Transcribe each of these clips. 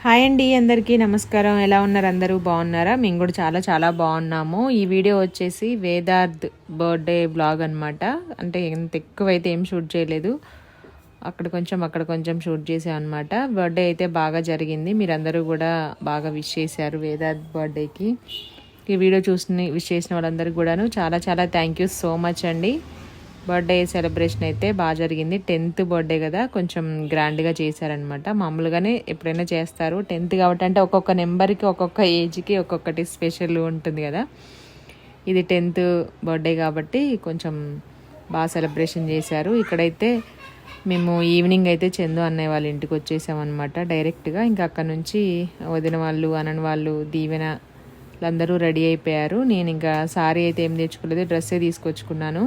Hi అండి అందరికీ నమస్కారం. ఎలా ఉన్నారు అందరూ? బాగున్నారా? మేము కూడా చాలా చాలా బాగున్నాము. ఈ వీడియో వచ్చేసి వేదార్థ్ బర్త్డే బ్లాగ్ అనమాట అంటే ఎంత ఎక్కువైతే ఏం షూట్ చేయలేదు. అక్కడ కొంచెం అక్కడ కొంచెం షూట్ చేసాం అనమాట బర్త్డే అయితే బాగా జరిగింది. మీరందరూ కూడా బాగా విష్ చేశారు వేదార్థ్ బర్త్డేకి. ఈ వీడియో చూసిన విష్ చేసిన వాళ్ళందరికీ కూడాను చాలా చాలా థ్యాంక్ యూ సో మచ్ అండి. బర్త్డే సెలబ్రేషన్ అయితే బాగా జరిగింది. టెన్త్ బర్త్డే కదా కొంచెం గ్రాండ్గా చేశారనమాట మామూలుగానే ఎప్పుడైనా చేస్తారు. టెన్త్ కాబట్టి అంటే ఒక్కొక్క నెంబర్కి ఒక్కొక్క ఏజ్కి ఒక్కొక్కటి స్పెషల్ ఉంటుంది కదా. ఇది టెన్త్ బర్త్డే కాబట్టి కొంచెం బాగా సెలబ్రేషన్ చేశారు. ఇక్కడైతే మేము ఈవినింగ్ అయితే చందు అన్నయ్య వాళ్ళ ఇంటికి వచ్చేసామన్నమాట డైరెక్ట్గా. ఇంకా అక్కడ నుంచి వదిన వాళ్ళు అనని వాళ్ళు దీవెన వాళ్ళందరూ రెడీ అయిపోయారు. నేను ఇంకా సారీ అయితే ఏం తెచ్చుకోలేదు డ్రెస్సే తీసుకొచ్చుకున్నాను.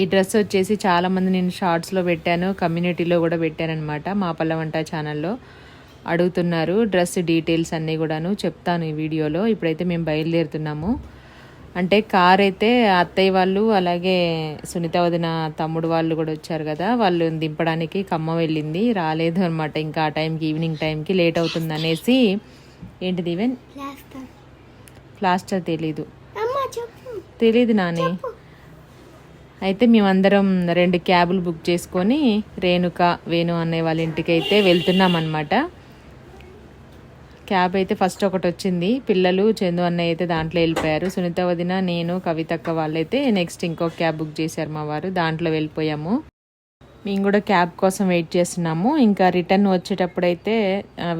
ఈ డ్రెస్ వచ్చేసి చాలామంది నేను షార్ట్స్లో పెట్టాను కమ్యూనిటీలో కూడా పెట్టానమాట మా పల్ల వంట ఛానల్లో అడుగుతున్నారు డ్రెస్ డీటెయిల్స్ అన్నీ కూడాను చెప్తాను ఈ వీడియోలో. ఇప్పుడైతే మేము బయలుదేరుతున్నాము. అంటే కార్ అయితే అత్తయ్య వాళ్ళు అలాగే సునీత వదిన తమ్ముడు వాళ్ళు కూడా వచ్చారు కదా వాళ్ళు దింపడానికి ఖమ్మం వెళ్ళింది రాలేదు అనమాట ఇంకా ఆ టైంకి ఈవినింగ్ టైంకి లేట్ అవుతుంది అనేసి ఏంటిది ఈవెన్ ప్లాస్టర్ తెలీదు. తెలీదు నాని. అయితే మేమందరం రెండు క్యాబులు బుక్ చేసుకొని రేణుక వేణు అనే వాళ్ళ ఇంటికి అయితే వెళ్తున్నాం అనమాట క్యాబ్ అయితే ఫస్ట్ ఒకటి వచ్చింది. పిల్లలు చందు అన్నయ్య అయితే దాంట్లో వెళ్ళిపోయారు. సునీత వదిన నేను కవితక్క వాళ్ళైతే నెక్స్ట్ ఇంకో క్యాబ్ బుక్ చేశారు మా వారు. దాంట్లో వెళ్ళిపోయాము. మేము కూడా క్యాబ్ కోసం వెయిట్ చేస్తున్నాము. ఇంకా రిటర్న్ వచ్చేటప్పుడు అయితే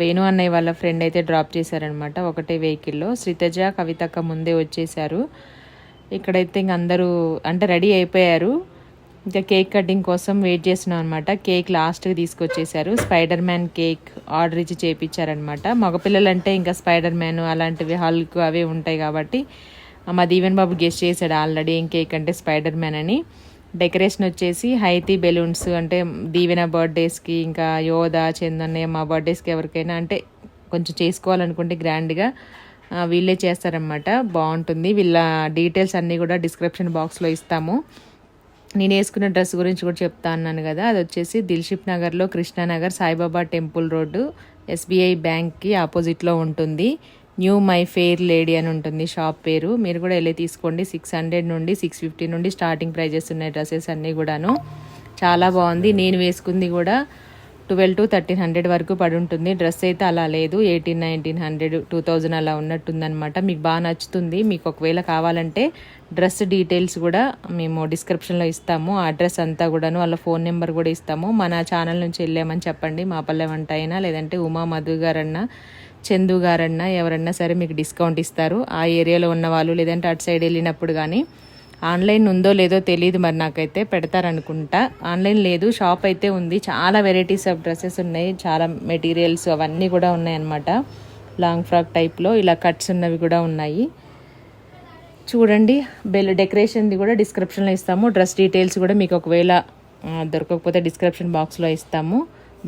వేణు అన్నయ్య వాళ్ళ ఫ్రెండ్ అయితే డ్రాప్ చేశారనమాట ఒకటే వెహికల్లో. శ్రీతజ కవితక్క ముందే వచ్చేసారు ఇక్కడైతే ఇంక అందరూ అంటే రెడీ అయిపోయారు. ఇంకా కేక్ కటింగ్ కోసం వెయిట్ చేస్తున్నాం అనమాట కేక్ లాస్ట్కి తీసుకొచ్చేసారు. స్పైడర్ మ్యాన్ కేక్ ఆర్డర్ ఇచ్చి చేయించారనమాట మగపిల్లలు అంటే ఇంకా స్పైడర్ మ్యాన్ అలాంటివి హల్క్ అవి ఉంటాయి కాబట్టి మా దీవెన్ బాబు గెస్ట్ చేశాడు ఆల్రెడీ ఏం కేక్ అంటే స్పైడర్ మ్యాన్ అని. డెకరేషన్ వచ్చేసి హైతీ బెలూన్స్ అంటే దీవెన బర్త్డేస్కి ఇంకా యోధ చందన్నయ్య మా బర్త్డేస్కి ఎవరికైనా అంటే కొంచెం చేసుకోవాలనుకుంటే గ్రాండ్గా వీళ్ళే చేస్తారనమాట బాగుంటుంది. వీళ్ళ డీటెయిల్స్ అన్నీ కూడా డిస్క్రిప్షన్ బాక్స్లో ఇస్తాము. నేను వేసుకున్న డ్రెస్ గురించి కూడా చెప్తా అన్నాను కదా. అది వచ్చేసి దిల్షిప్ నగర్లో Krishnanagar Saibaba temple road SBI బ్యాంక్కి ఆపోజిట్లో ఉంటుంది. న్యూ మై ఫెయిర్ లేడీ అని ఉంటుంది షాప్ పేరు. మీరు కూడా వెళ్ళి తీసుకోండి. సిక్స్ హండ్రెడ్ నుండి సిక్స్ ఫిఫ్టీ నుండి స్టార్టింగ్ ప్రైజెస్ ఉన్నాయి డ్రెస్సెస్ అన్నీ కూడాను. చాలా బాగుంది. నేను వేసుకుంది కూడా ట్వెల్వ్ టు థర్టీన్ హండ్రెడ్ వరకు పడి ఉంటుంది డ్రెస్ అయితే అలా లేదు. Eighteen nineteen hundred two thousand అలా ఉన్నట్టుందన్నమాట. మీకు బాగా నచ్చుతుంది. మీకు ఒకవేళ కావాలంటే డ్రెస్ డీటెయిల్స్ కూడా మేము డిస్క్రిప్షన్లో ఇస్తాము. ఆ అడ్రస్ అంతా కూడాను వాళ్ళ ఫోన్ నెంబర్ కూడా ఇస్తాము. మన ఛానల్ నుంచి వెళ్ళామని చెప్పండి. మా పల్లె వంట అయినా లేదంటే ఉమా మధు గారన్నా చందు గారన్నా ఎవరన్నా సరే మీకు డిస్కౌంట్ ఇస్తారు. ఆ ఏరియాలో ఉన్న వాళ్ళు లేదంటే అటు సైడ్ వెళ్ళినప్పుడు కానీ ఆన్లైన్ ఉందో లేదో తెలియదు మరి నాకైతే పెడతారనుకుంటా. ఆన్లైన్ లేదు షాప్ అయితే ఉంది. చాలా వెరైటీస్ ఆఫ్ డ్రెస్సెస్ ఉన్నాయి. చాలా మెటీరియల్స్ అవన్నీ కూడా ఉన్నాయన్నమాట. లాంగ్ ఫ్రాక్ టైప్లో ఇలా కట్స్ ఉన్నవి కూడా ఉన్నాయి. చూడండి బెల్ డెకరేషన్ది కూడా డిస్క్రిప్షన్లో ఇస్తాము. డ్రెస్ డీటెయిల్స్ కూడా మీకు ఒకవేళ దొరకకపోతే డిస్క్రిప్షన్ బాక్స్లో ఇస్తాము.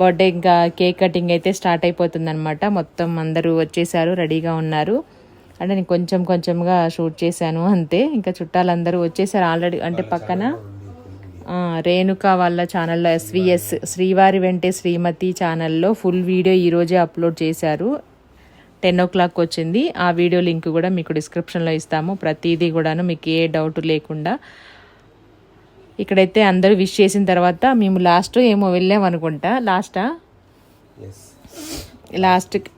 బర్త్డే ఇంకా కేక్ కటింగ్ అయితే స్టార్ట్ అయిపోతుందన్నమాట. మొత్తం అందరూ వచ్చేసారు రెడీగా ఉన్నారు. అంటే నేను కొంచెం కొంచెంగా షూట్ చేశాను అంతే. ఇంకా చుట్టాలందరూ వచ్చేసారు ఆల్రెడీ అంటే పక్కన. రేణుక వాళ్ళ ఛానల్లో ఎస్విఎస్ శ్రీవారి వెంటే శ్రీమతి ఛానల్లో ఫుల్ వీడియో ఈరోజే అప్లోడ్ చేశారు. టెన్ ఓ క్లాక్ వచ్చింది. ఆ వీడియో లింక్ కూడా మీకు డిస్క్రిప్షన్లో ఇస్తాము. ప్రతిదీ కూడాను మీకు ఏ డౌట్ లేకుండా. ఇక్కడైతే అందరూ విష్ చేసిన తర్వాత మేము లాస్ట్ ఏమో వెళ్ళాం అనుకుంటా. లాస్టా లాస్ట్కి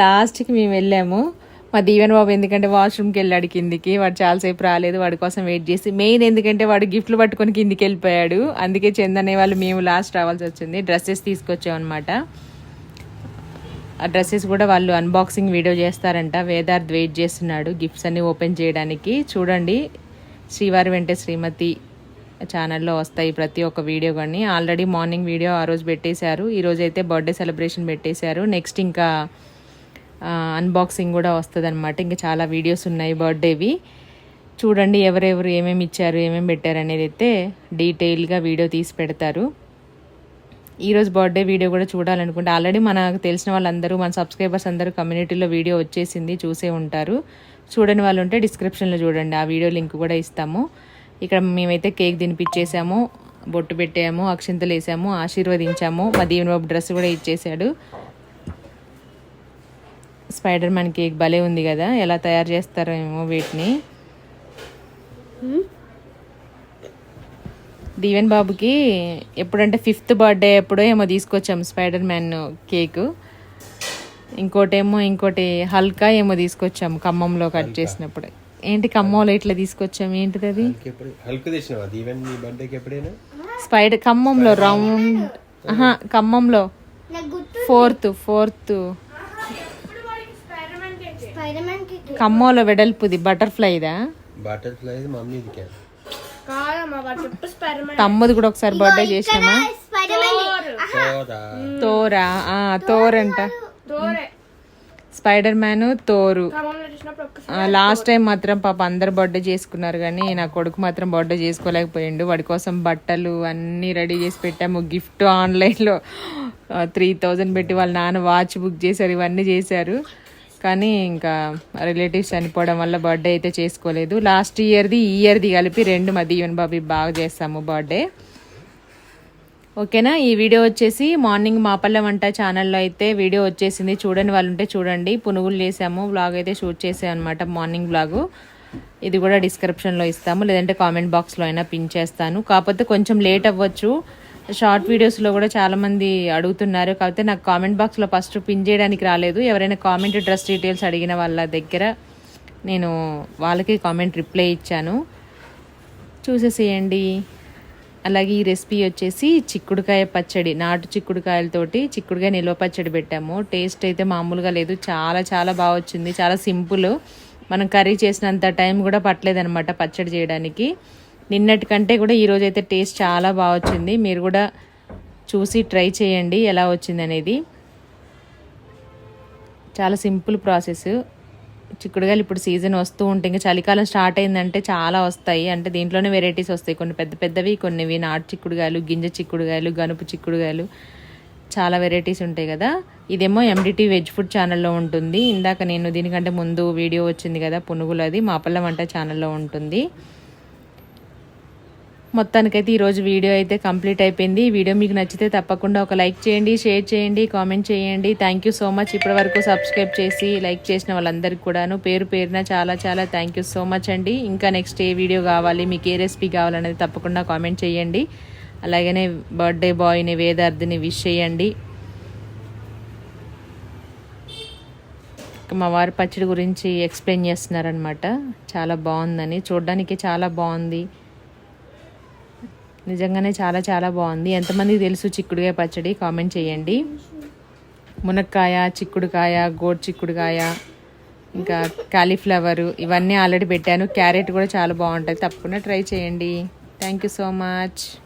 లాస్ట్కి మేము వెళ్ళాము. మా దీవెన్ బాబు ఎందుకంటే వాష్రూమ్కి వెళ్ళాడు కిందికి వాడు చాలాసేపు రాలేదు వాడి కోసం వెయిట్ చేసి. మెయిన్ ఎందుకంటే వాడు గిఫ్ట్లు పట్టుకొని కిందికి వెళ్ళిపోయాడు. అందుకే చందనే వాళ్ళు మేము లాస్ట్ రావాల్సి వచ్చింది. డ్రెస్సెస్ తీసుకొచ్చామన్నమాట. ఆ డ్రెస్సెస్ కూడా వాళ్ళు అన్బాక్సింగ్ వీడియో చేస్తారంట. వేదార్థ్ వెయిట్ చేస్తున్నాడు గిఫ్ట్స్ అన్ని ఓపెన్ చేయడానికి. చూడండి శ్రీవారి వెంటే శ్రీమతి ఛానల్లో వస్తాయి ప్రతి ఒక్క వీడియో కానీ. ఆల్రెడీ మార్నింగ్ వీడియో ఆ రోజు పెట్టేశారు. ఈరోజు అయితే బర్త్డే సెలబ్రేషన్ పెట్టేశారు. నెక్స్ట్ ఇంకా అన్బాక్సింగ్ కూడా వస్తుంది అనమాట ఇంకా చాలా వీడియోస్ ఉన్నాయి బర్త్డేవి చూడండి ఎవరెవరు ఏమేమి ఇచ్చారు ఏమేమి పెట్టారు అనేది అయితే డీటెయిల్గా వీడియో తీసి పెడతారు. ఈరోజు బర్త్డే వీడియో కూడా చూడాలనుకుంటే ఆల్రెడీ మనకు తెలిసిన వాళ్ళందరూ మన సబ్స్క్రైబర్స్ అందరూ కమ్యూనిటీలో వీడియో వచ్చేసింది చూసే ఉంటారు. చూడని వాళ్ళు ఉంటే డిస్క్రిప్షన్లో చూడండి ఆ వీడియో లింక్ కూడా ఇస్తాము. ఇక్కడ మేమైతే కేక్ తినిపించేసాము బొట్టు పెట్టాము అక్షింతలు వేసాము ఆశీర్వదించాము మా దీవెన బాబు డ్రెస్ కూడా ఇచ్చేసాడు. స్పైడర్ మ్యాన్ కేక్ భలే ఉంది కదా ఎలా తయారు చేస్తారో ఏమో వీటిని దీవెన్ బాబుకి ఎప్పుడంటే ఫిఫ్త్ బర్త్డే ఎప్పుడో ఏమో తీసుకొచ్చాము స్పైడర్ మ్యాన్ కేక్. ఇంకోటేమో ఇంకోటి హల్కా ఏమో తీసుకొచ్చాము ఖమ్మంలో కట్ చేసినప్పుడు. ఏంటి ఖమ్మంలో ఇట్లా తీసుకొచ్చాము ఏంటిది అది? స్పైడర్ ఖమ్మంలో రౌండ్ ఖమ్మంలో. ఫోర్త్ ఫోర్త్ స్పైడర్ మ్యాన్కి ఖమ్మంలో వెడల్పుది బటర్ఫ్లైదా బటర్ఫ్లై మమ్మీది తమ్ముది కూడా ఒకసారి బర్త్డే చేసినామా? స్పైడర్ మ్యాన్ సోదా తోరా? ఆ తోరంట. స్పైడర్ మ్యాన్ తోరు. లాస్ట్ టైం మాత్రం పాప అందరు బర్త్డే చేసుకున్నారు కానీ నా కొడుకు మాత్రం బర్త్డే చేసుకోలేకపోయిండు. వాడి కోసం బట్టలు అన్నీ రెడీ చేసి పెట్టాము. గిఫ్ట్ ఆన్లైన్లో త్రీ థౌజండ్ పెట్టి వాళ్ళ నాన్న వాచ్ బుక్ చేశారు ఇవన్నీ చేశారు. కానీ ఇంకా రిలేటివ్స్ చనిపోవడం వల్ల బర్త్డే అయితే చేసుకోలేదు. లాస్ట్ ఇయర్ది ఈ ఇయర్ది కలిపి రెండు మా దీవెన్ బాబీ బాగా చేస్తాము బర్త్డే ఓకేనా? ఈ వీడియో వచ్చేసి మార్నింగ్ మాపల్ల వంట ఛానల్లో అయితే వీడియో వచ్చేసింది. చూడని వాళ్ళు ఉంటే చూడండి. పునుగులు చేసాము వ్లాగ్ అయితే షూట్ చేసాం అనమాట మార్నింగ్ బ్లాగు ఇది కూడా డిస్క్రిప్షన్లో ఇస్తాము. లేదంటే కామెంట్ బాక్స్లో అయినా పిన్ చేస్తాను. కాకపోతే కొంచెం లేట్ అవ్వచ్చు. షార్ట్ వీడియోస్లో కూడా చాలామంది అడుగుతున్నారు. కాకపోతే నాకు కామెంట్ బాక్స్లో ఫస్ట్ పిన్ చేయడానికి రాలేదు. ఎవరైనా కామెంట్ డ్రెస్ డీటెయిల్స్ అడిగిన వాళ్ళ దగ్గర నేను వాళ్ళకి కామెంట్ రిప్లై ఇచ్చాను. చూసేసేయండి. అలాగే ఈ రెసిపీ వచ్చేసి చిక్కుడుకాయ పచ్చడి నాటు చిక్కుడుకాయలతోటి చిక్కుడుకాయ నిల్వ పచ్చడి పెట్టాము. టేస్ట్ అయితే మామూలుగా లేదు. చాలా చాలా బాగా వచ్చింది. చాలా సింపుల్ మనం కర్రీ చేసినంత టైం కూడా పట్టలేదనమాట పచ్చడి చేయడానికి. నిన్నటి కంటే కూడా ఈరోజు అయితే టేస్ట్ చాలా బాగా వచ్చింది. మీరు కూడా చూసి ట్రై చేయండి ఎలా వచ్చింది అనేది. చాలా సింపుల్ ప్రాసెస్. చిక్కుడుగాయలు ఇప్పుడు సీజన్ వస్తూ ఉంటే ఇంకా చలికాలం స్టార్ట్ అయిందంటే చాలా వస్తాయి. అంటే దీంట్లోనే వెరైటీస్ వస్తాయి. కొన్ని పెద్ద పెద్దవి కొన్నివి నాటు చిక్కుడుగాయలు గింజ చిక్కుడుగాయలు గనుపు చిక్కుడుగాయలు. చాలా వెరైటీస్ ఉంటాయి కదా. ఇదేమో ఎండిటీ వెజ్ ఫుడ్ ఛానల్లో ఉంటుంది. ఇందాక నేను దీనికంటే ముందు వీడియో వచ్చింది కదా పునుగులది మాపల్ల వంట ఛానల్లో ఉంటుంది. మొత్తానికైతే ఈరోజు వీడియో అయితే కంప్లీట్ అయిపోయింది. ఈ వీడియో మీకు నచ్చితే తప్పకుండా ఒక లైక్ చేయండి షేర్ చేయండి కామెంట్ చేయండి. థ్యాంక్ యూ సో మచ్ ఇప్పటి వరకు సబ్స్క్రైబ్ చేసి లైక్ చేసిన వాళ్ళందరికీ కూడాను పేరు పేరున చాలా చాలా థ్యాంక్ యూ సో మచ్ అండి. ఇంకా నెక్స్ట్ ఏ వీడియో కావాలి మీకు ఏ రెసిపీ కావాలనేది తప్పకుండా కామెంట్ చేయండి. అలాగనే బర్త్డే బాయ్ని వేదార్థిని విష్ చేయండి. మా వారి పచ్చడి గురించి ఎక్స్ప్లెయిన్ చేస్తున్నారనమాట చాలా బాగుందని. చూడడానికి చాలా బాగుంది. నిజంగానే చాలా చాలా బాగుంది. ఎంతమందికి తెలుసు చిక్కుడుకాయ పచ్చడి? కామెంట్ చేయండి. మునక్కాయ చిక్కుడుకాయ గోడ్ చిక్కుడుకాయ ఇంకా కాలీఫ్లవరు ఇవన్నీ ఆల్రెడీ పెట్టాను. క్యారెట్ కూడా చాలా బాగుంటుంది. తప్పకుండా ట్రై చేయండి. Thank you so much